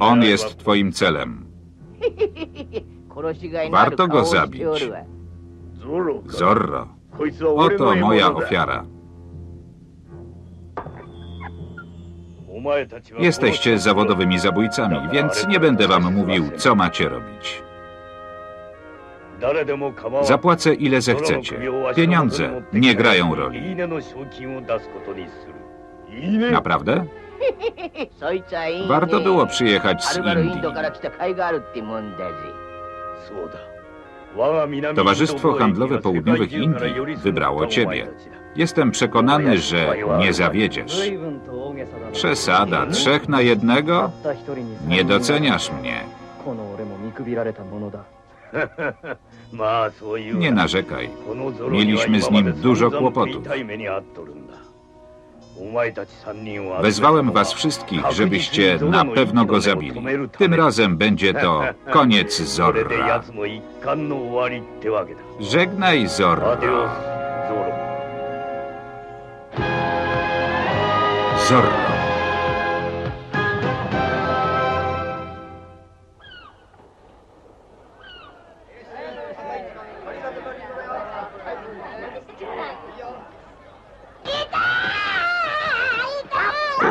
On jest twoim celem. Warto go zabić. Zorro. Oto moja ofiara. Jesteście zawodowymi zabójcami, więc nie będę wam mówił, co macie robić. Zapłacę ile zechcecie. Pieniądze nie grają roli. Naprawdę? Warto było przyjechać z Indii. Towarzystwo Handlowe Południowych Indii wybrało ciebie. Jestem przekonany, że nie zawiedziesz. Przesada trzech na jednego? Nie doceniasz mnie. Nie narzekaj. Mieliśmy z nim dużo kłopotów. Wezwałem was wszystkich, żebyście na pewno go zabili. Tym razem będzie to koniec Zorra. Żegnaj Zorro. Zorro.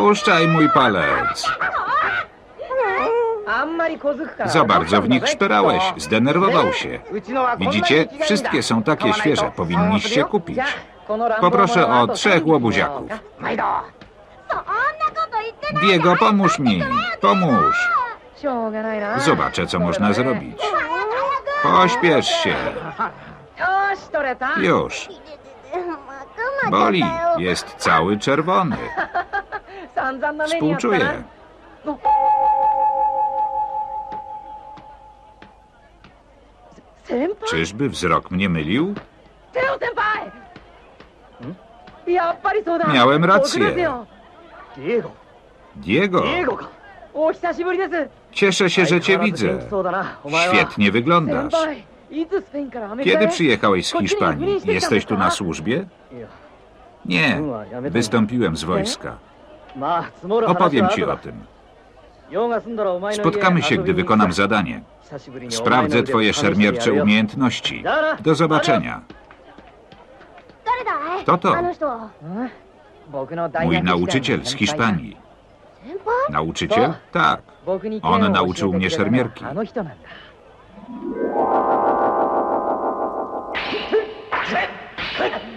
Puszczaj mój palec. Za bardzo w nich szperałeś. Zdenerwował się. Widzicie? Wszystkie są takie świeże. Powinniście kupić. Poproszę o trzech łobuziaków. Diego, pomóż mi. Pomóż. Zobaczę, co można zrobić. Pośpiesz się. Już. Boli. Jest cały czerwony. Współczuję. Czyżby wzrok mnie mylił? Miałem rację. Diego, cieszę się, że cię widzę. Świetnie wyglądasz. Kiedy przyjechałeś z Hiszpanii? Jesteś tu na służbie? Nie, wystąpiłem z wojska. Opowiem ci o tym. Spotkamy się, gdy wykonam zadanie. Sprawdzę twoje szermiercze umiejętności. Do zobaczenia. Kto to? Mój nauczyciel z Hiszpanii. Nauczyciel? Tak. On nauczył mnie szermierki.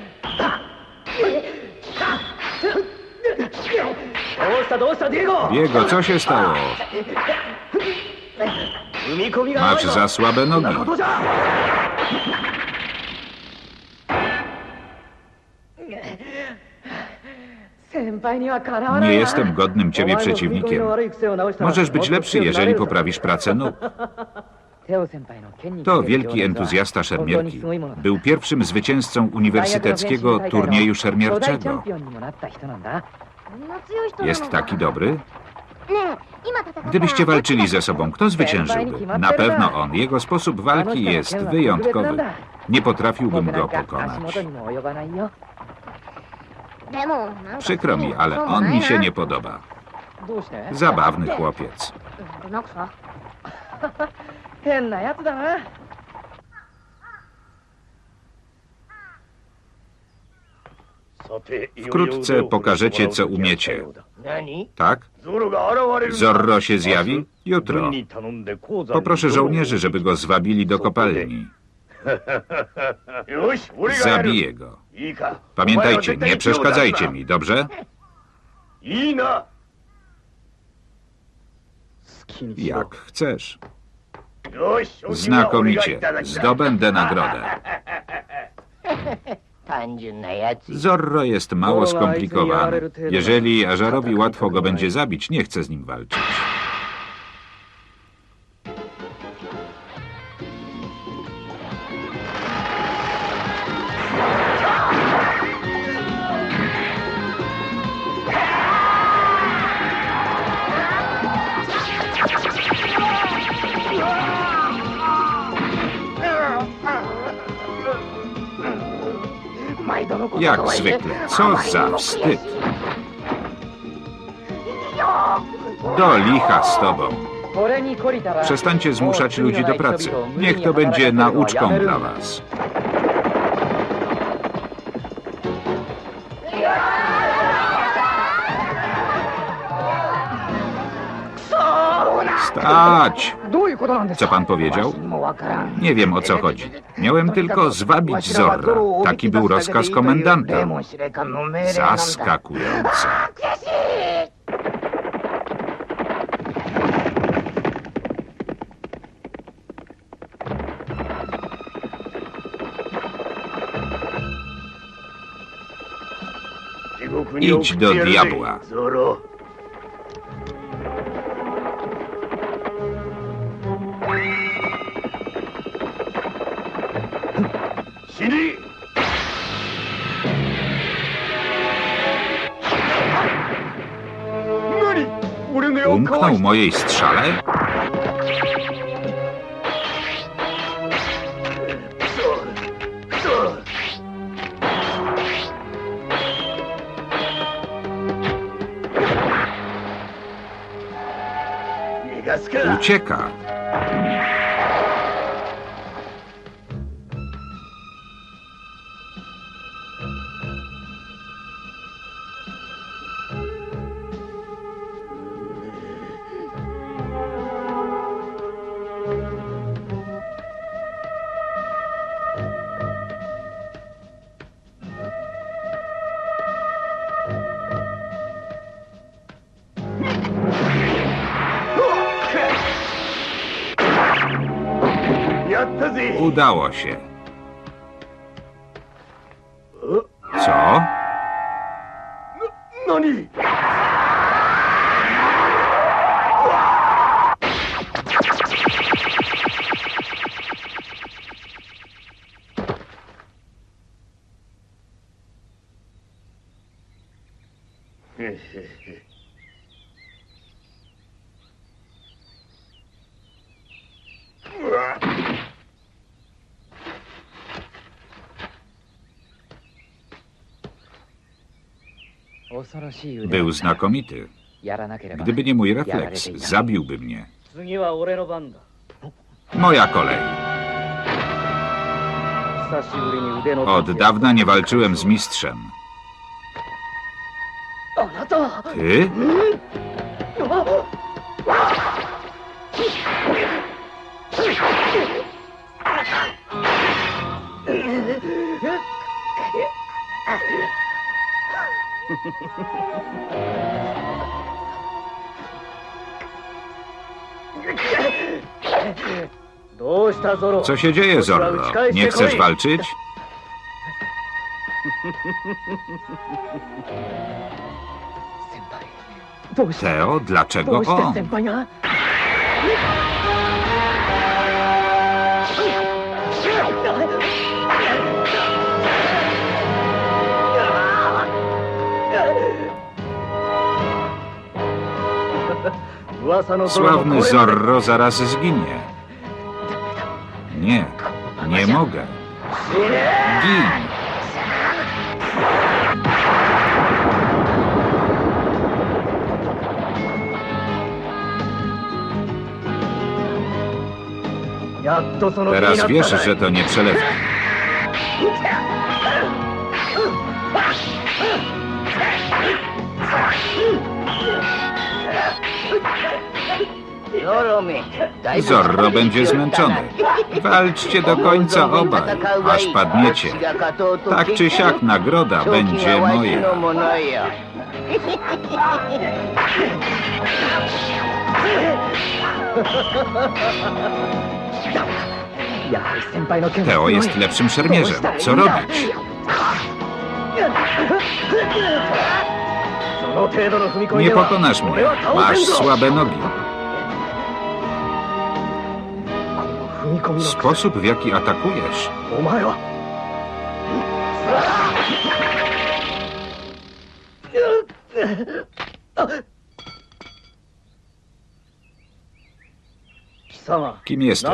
Diego, co się stało? Masz za słabe nogi. Nie jestem godnym ciebie przeciwnikiem. Możesz być lepszy, jeżeli poprawisz pracę nóg. To wielki entuzjasta szermierki. Był pierwszym zwycięzcą uniwersyteckiego turnieju szermierczego. Jest taki dobry? Gdybyście walczyli ze sobą, kto zwyciężyłby? Na pewno on. Jego sposób walki jest wyjątkowy. Nie potrafiłbym go pokonać. Przykro mi, ale on mi się nie podoba. Zabawny chłopiec. Wkrótce pokażecie, co umiecie. Tak? Zorro się zjawi? Jutro. Poproszę żołnierzy, żeby go zwabili do kopalni. Zabiję go. Pamiętajcie, nie przeszkadzajcie mi, dobrze? Jak chcesz. Znakomicie. Zdobędę nagrodę. Zorro jest mało skomplikowany. Jeżeli Ażarowi łatwo go będzie zabić, nie chce z nim walczyć. Jak zwykle. Co za wstyd. Do licha z tobą. Przestańcie zmuszać ludzi do pracy. Niech to będzie nauczką dla was. Stać! Co pan powiedział? Nie wiem o co chodzi. Miałem tylko zwabić Zorra. Taki był rozkaz komendanta. Zaskakujące. Idź do diabła. uległ mojej strzale? Ucieka. Udało się. Co? Był znakomity. Gdyby nie mój refleks, zabiłby mnie. Moja kolej. Od dawna nie walczyłem z mistrzem. Ty? Co się dzieje, Zorro? Nie chcesz walczyć? Teo, dlaczego on? Sławny Zorro zaraz zginie. Nie, nie mogę. Gin. Teraz wiesz, że to nie przelewki. Zorro będzie zmęczony. Walczcie do końca obaj, aż padniecie. Tak czy siak nagroda będzie moja. Teo jest lepszym szermierzem. Co robić? Nie pokonasz mnie. Masz słabe nogi. Sposób, w jaki atakujesz. Kim jesteś?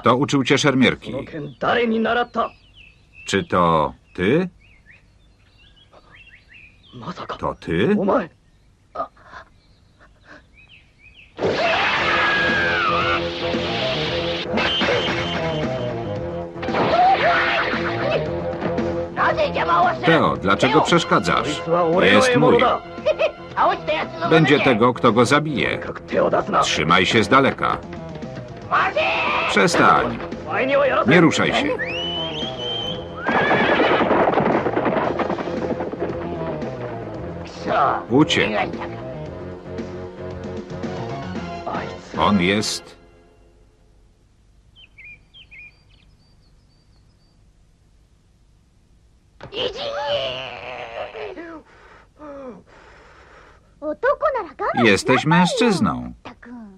Kto uczył cię szermierki? Czy to ty? To ty? Teo, dlaczego przeszkadzasz? Jest mój. Będzie tego, kto go zabije. Trzymaj się z daleka. Przestań. Nie ruszaj się. Uciekł. On jest... Idzie! Jesteś mężczyzną.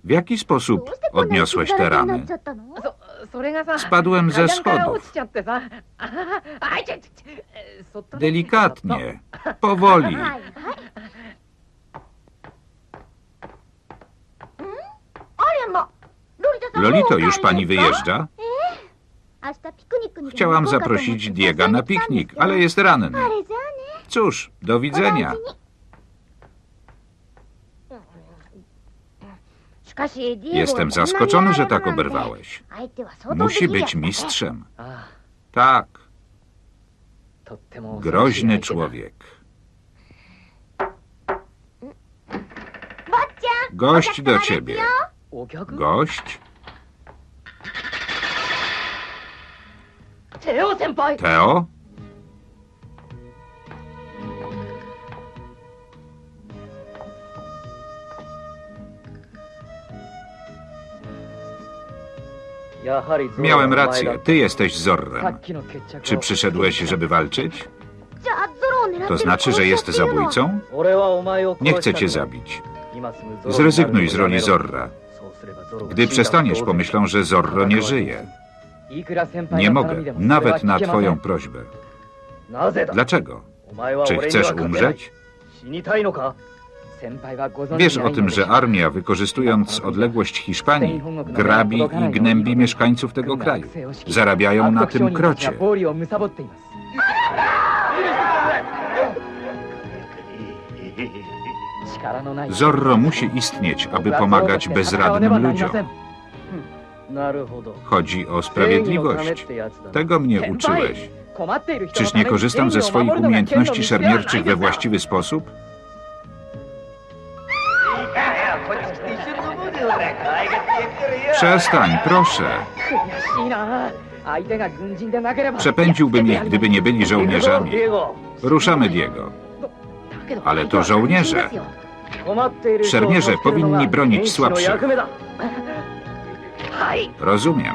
W jaki sposób odniosłeś te rany? Spadłem ze schodów. Delikatnie, powoli. Lolito, już pani wyjeżdża? Chciałam zaprosić Diego na piknik, ale jest ranny. Cóż, do widzenia. Jestem zaskoczony, że tak oberwałeś. Musi być mistrzem. Tak. Groźny człowiek. Gość do ciebie. Gość? Teo? Miałem rację, ty jesteś Zorrem. Czy przyszedłeś, żeby walczyć? To znaczy, że jest zabójcą? Nie chcę cię zabić. Zrezygnuj z roli Zorra. Gdy przestaniesz, pomyślą, że Zorro nie żyje. Nie mogę, nawet na twoją prośbę. Dlaczego? Czy chcesz umrzeć? Wiesz o tym, że armia, wykorzystując odległość Hiszpanii, grabi i gnębi mieszkańców tego kraju. Zarabiają na tym krocie. Zorro musi istnieć, aby pomagać bezradnym ludziom. Chodzi o sprawiedliwość. Tego mnie uczyłeś. Czyż nie korzystam ze swoich umiejętności szermierczych we właściwy sposób? Przestań, proszę. Przepędziłbym ich, gdyby nie byli żołnierzami. Ruszamy, Diego. Ale to żołnierze. Szermierze powinni bronić słabszych. Rozumiem.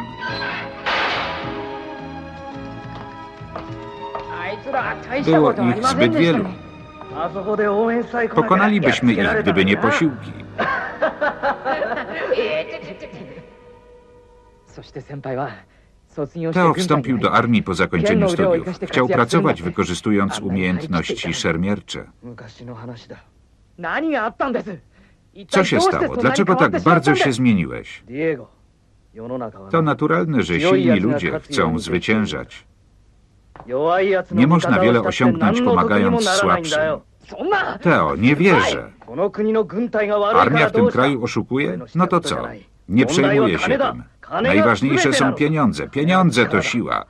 Było ich zbyt wielu. Pokonalibyśmy ich, gdyby nie posiłki. Teo wstąpił do armii po zakończeniu studiów. Chciał pracować, wykorzystując umiejętności szermiercze. Co się stało? Dlaczego tak bardzo się zmieniłeś? To naturalne, że silni ludzie chcą zwyciężać. Nie można wiele osiągnąć pomagając słabszym. Teo, nie wierzę. Armia w tym kraju oszukuje? No to co? Nie przejmuję się tym. Najważniejsze są pieniądze. Pieniądze to siła.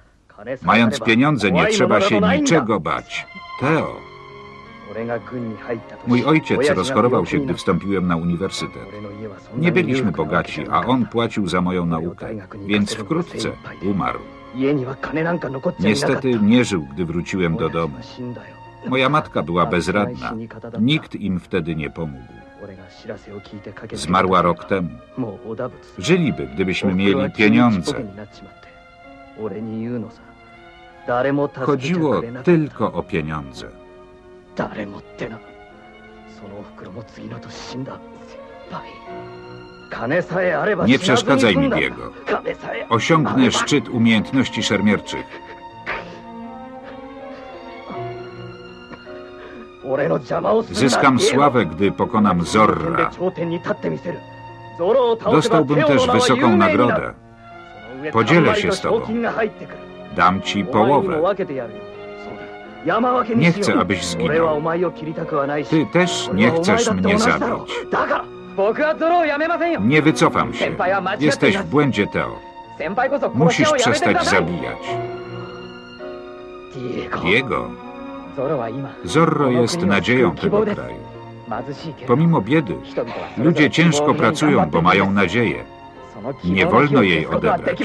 Mając pieniądze, nie trzeba się niczego bać. Teo. Mój ojciec rozchorował się, gdy wstąpiłem na uniwersytet. Nie byliśmy bogaci, a on płacił za moją naukę, więc wkrótce umarł. Niestety nie żył, gdy wróciłem do domu. Moja matka była bezradna. Nikt im wtedy nie pomógł. Zmarła rok temu. Żyliby, gdybyśmy mieli pieniądze. Chodziło tylko o pieniądze. Bye. Nie przeszkadzaj mi, Diego. Osiągnę szczyt umiejętności szermierczych. Zyskam sławę, gdy pokonam Zorra. Dostałbym też wysoką nagrodę. Podzielę się z tobą. Dam ci połowę. Nie chcę, abyś zginął. Ty też nie chcesz mnie zabić. Nie wycofam się. Jesteś w błędzie, Teo. Musisz przestać zabijać. Diego. Zorro jest nadzieją tego kraju. Pomimo biedy, ludzie ciężko pracują, bo mają nadzieję. Nie wolno jej odebrać.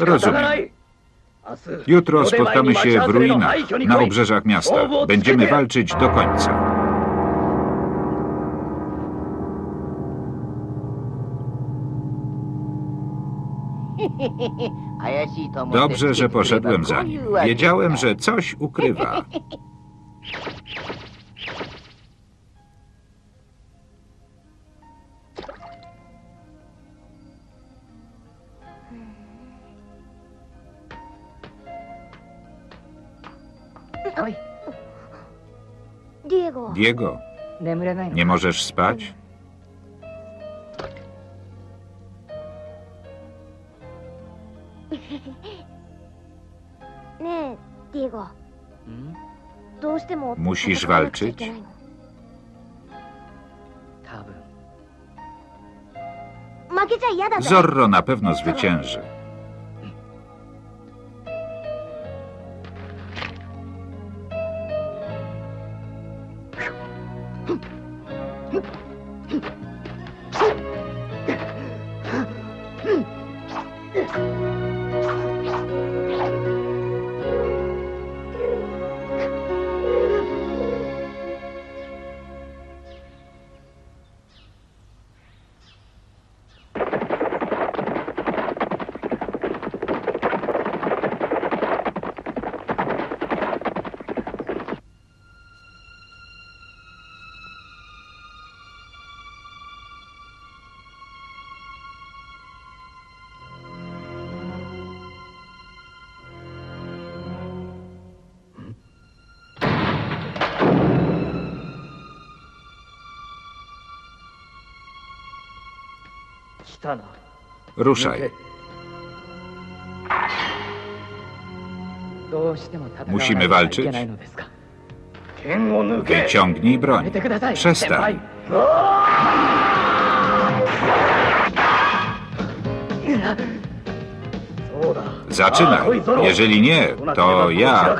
Rozumiem. Jutro spotkamy się w ruinach na obrzeżach miasta. Będziemy walczyć do końca. Dobrze, że poszedłem za nim. Wiedziałem, że coś ukrywa. Diego, Nie możesz spać? Musisz walczyć? Zorro na pewno zwycięży. Ruszaj. Musimy walczyć? Wyciągnij broń. Przestań. Zaczynaj. Jeżeli nie, to ja.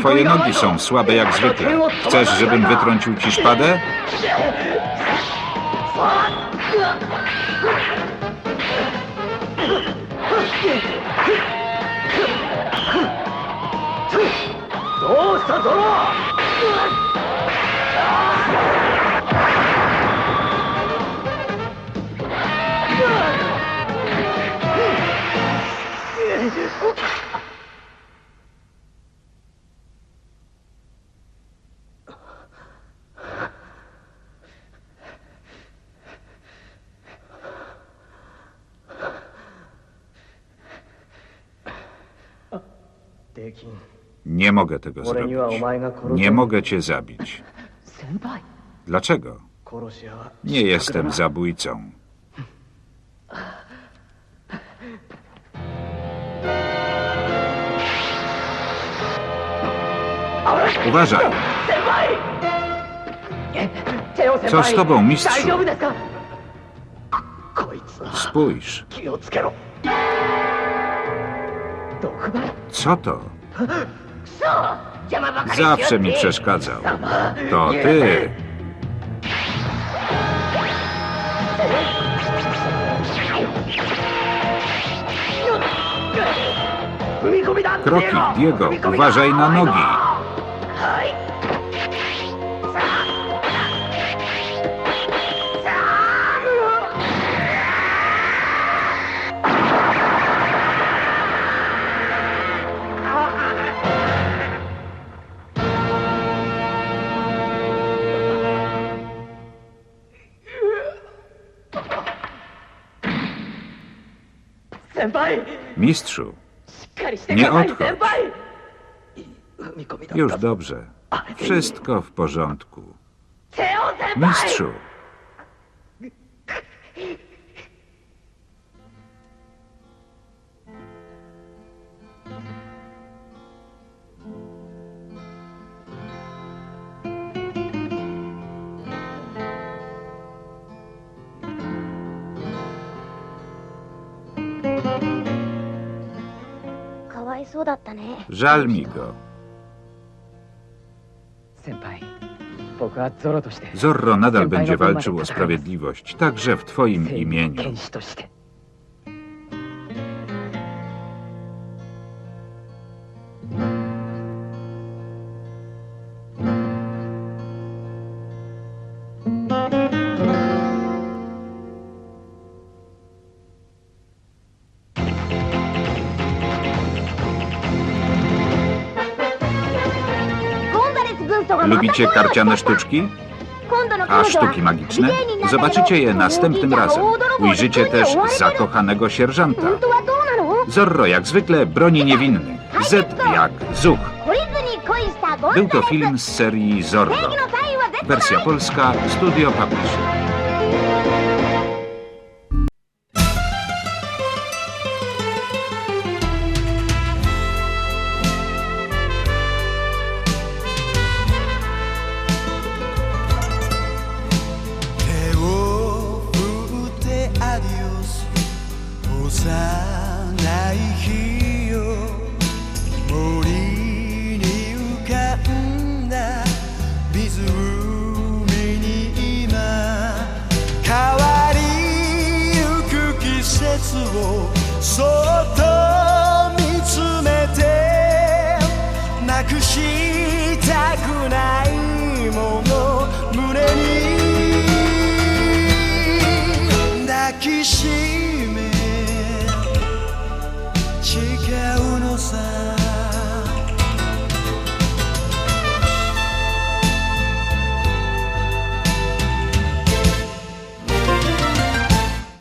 Twoje nogi są słabe jak zwykle. Chcesz, żebym wytrącił ci szpadę? どうしたゾロ Nie mogę tego zrobić. Nie mogę cię zabić. Dlaczego? Nie jestem zabójcą. Uważaj! Co z tobą, mistrzu? Spójrz. Co to? Zawsze mi przeszkadzał. To ty. Kroki, Diego, uważaj na nogi. Mistrzu, nie odchodź. Już dobrze. Wszystko w porządku. Mistrzu! そうだったね żal mi go. 先輩僕はゾロとして Zorro nadal będzie walczył o sprawiedliwość, także w twoim 正義の imieniu. 剣士として Lubicie karciane sztuczki? A sztuki magiczne? Zobaczycie je następnym razem. Ujrzycie też zakochanego sierżanta. Zorro jak zwykle broni niewinnych. Z jak Zuch. Był to film z serii Zorro. Wersja polska, studio Publishing. 在